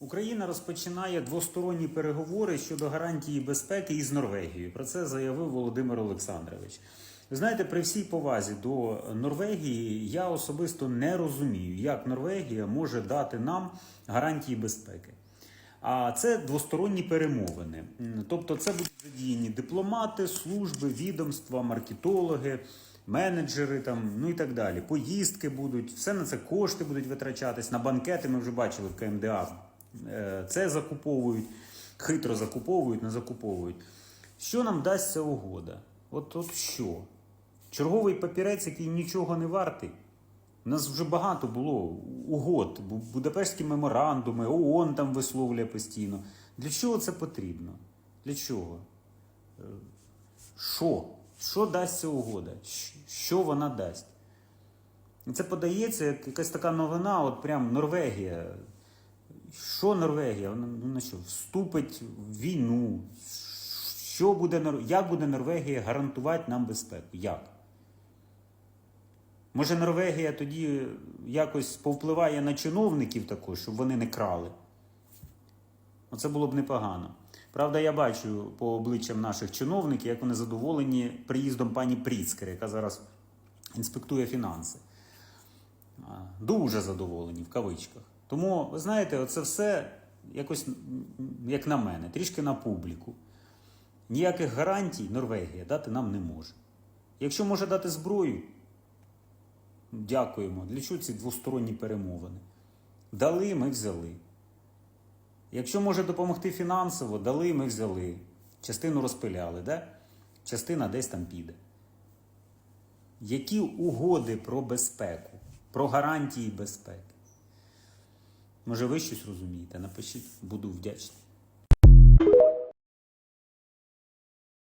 Україна розпочинає двосторонні переговори щодо гарантії безпеки із Норвегією. Про це заявив Володимир Олександрович. Ви знаєте, при всій повазі до Норвегії я особисто не розумію, як Норвегія може дати нам гарантії безпеки. А це двосторонні перемовини. Тобто, це будуть задіяні дипломати, служби, відомства, маркетологи, менеджери там, ну і так далі. Поїздки будуть, все на це кошти будуть витрачатись. На банкети ми вже бачили в КМДА. Е, Це закуповують, хитро закуповують, не закуповують. Що нам дасть ця угода? От, от що? Черговий папірець, який нічого не вартий. У нас вже багато було угод, Бу- Будапештські меморандуми, ООН там висловлює постійно. Для чого це потрібно? Для чого? Е, Що? Що дасть ця угода? Що вона дасть? Це подається як якась така новина, от прям Норвегія. Що Норвегія? Ну, що? Вступить в війну. Що буде, як буде Норвегія гарантувати нам безпеку? Як? Може, Норвегія тоді якось повпливає на чиновників також, щоб вони не крали. Оце було б непогано. Правда, я бачу по обличчям наших чиновників, як вони задоволені приїздом пані Пріцкер, яка зараз інспектує фінанси. Дуже задоволені в кавичках. Тому, ви знаєте, оце все якось, як на мене, трішки на публіку. Ніяких гарантій Норвегія дати нам не може. Якщо може дати зброю, дякуємо. Для чого ці двосторонні перемовини? Дали, ми взяли. Якщо може допомогти фінансово, дали, ми взяли. Частину розпиляли, да? частина десь там піде. Які угоди про безпеку, про гарантії безпеки? Може, ви щось розумієте? Напишіть, буду вдячний.